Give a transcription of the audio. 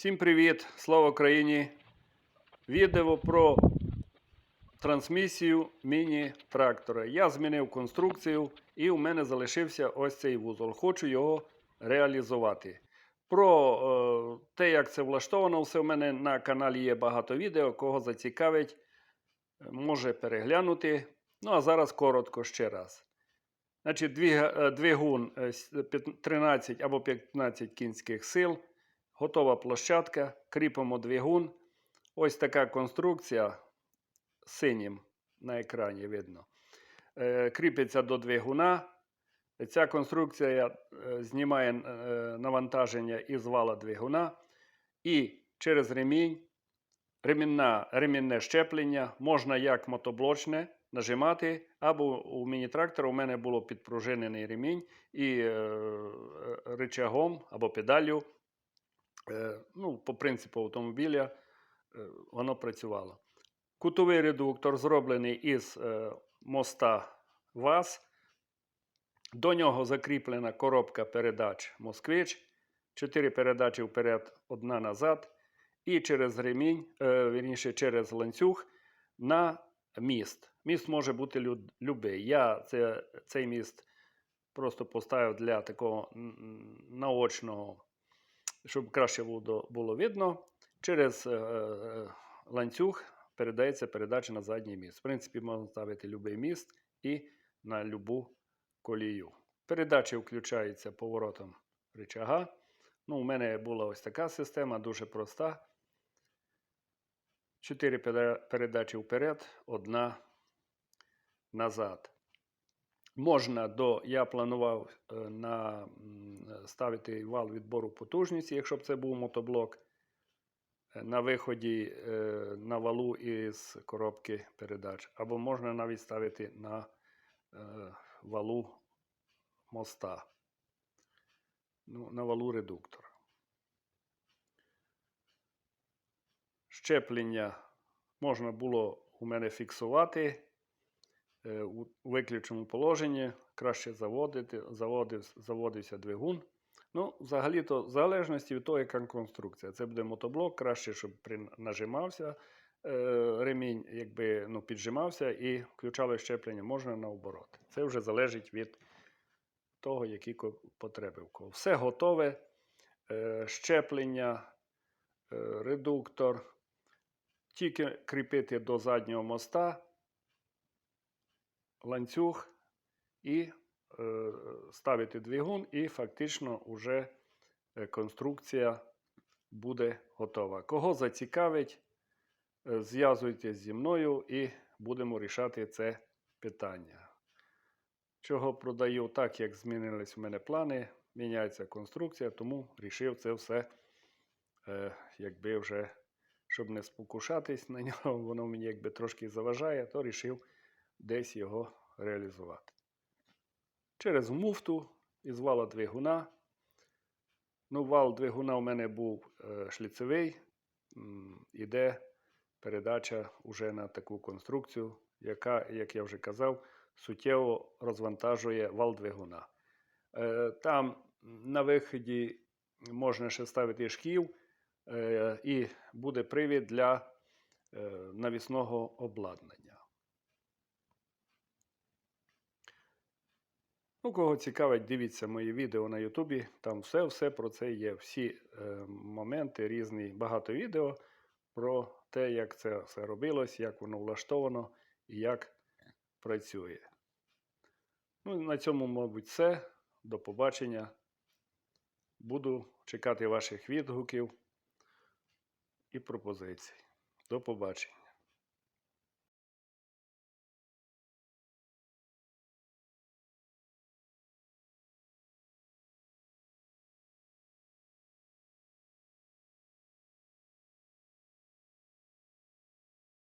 Всім привіт! Слава Україні! Відео про трансмісію міні-трактора. Я змінив конструкцію і у мене залишився ось цей вузол. Хочу його реалізувати. Про е, те, як це влаштовано, все у мене на каналі є багато відео. Кого зацікавить, може переглянути. Ну а зараз коротко ще раз. Значить, е, двигун е, с- п'ят- 13 або 15 кінських сил. Готова площадка. Кріпимо двигун. Ось така конструкція синім на екрані видно. Е, Кріпиться до двигуна. Ця конструкція е, знімає е, навантаження із вала двигуна. І через ремінь, ремінна, ремінне щеплення можна як мотоблочне нажимати, або у міні-трактора у мене було підпружинений ремінь і рычагом або педаллю ну, по принципу автомобіля е, воно працювало. Кутовий редуктор зроблений із е, моста ВАЗ. До нього закріплена коробка передач Москвич. Чотири передачі вперед, одна назад. І через ремінь, е, вірніше, через ланцюг на міст. Міст може бути любий. Я це, цей міст просто поставив для такого наочного щоб краще було, видно, через е, е, ланцюг передається передача на задній міст. В принципі, можна ставити будь-який міст і на любу колію. Передача включається поворотом рычага. Ну, у мене була ось така система, дуже проста. Чотири передачі вперед, одна назад. Можна до, я планував е, на, ставити вал відбору потужності, якщо б це був мотоблок. е, На виході е, на валу із коробки передач. Або можна навіть ставити на е, валу моста. Ну, на валу редуктора. Щеплення можна було у мене фіксувати е, у у виключеному положенні. Краще заводити, заводив, заводився двигун. Ну, взагалі-то, в залежності від того, яка конструкція. Це буде мотоблок, краще, щоб нажимався е, ремінь, якби ну, піджимався і включали щеплення, можна наоборот. Це вже залежить від того, які потреби в кого. Все готове. Е, щеплення, е, редуктор. Тільки кріпити до заднього моста ланцюг і е, ставити двигун, і фактично вже е, конструкція буде готова. Кого зацікавить, е, зв'язуйтесь зі мною і будемо рішати це питання. Чого продаю так, як змінились в мене плани, міняється конструкція, тому рішив це все, якби вже, щоб не спокушатись на нього, воно мені якби трошки заважає, то рішив десь його реалізувати. Через муфту із вала двигуна. Ну, вал двигуна у мене був е, шліцевий, іде передача уже на таку конструкцію, яка, як я вже казав, суттєво розвантажує вал двигуна. Е, там на виході можна ще ставити шків, е, і буде привід для навісного обладнання. Ну, кого цікавить, дивіться мої відео на Ютубі. Там все-все про це є. Всі е, моменти різні, багато відео про те, як це все робилось, як воно влаштовано і як працює. Ну, на цьому, мабуть, все. До побачення. Буду чекати ваших відгуків і пропозицій. До побачення.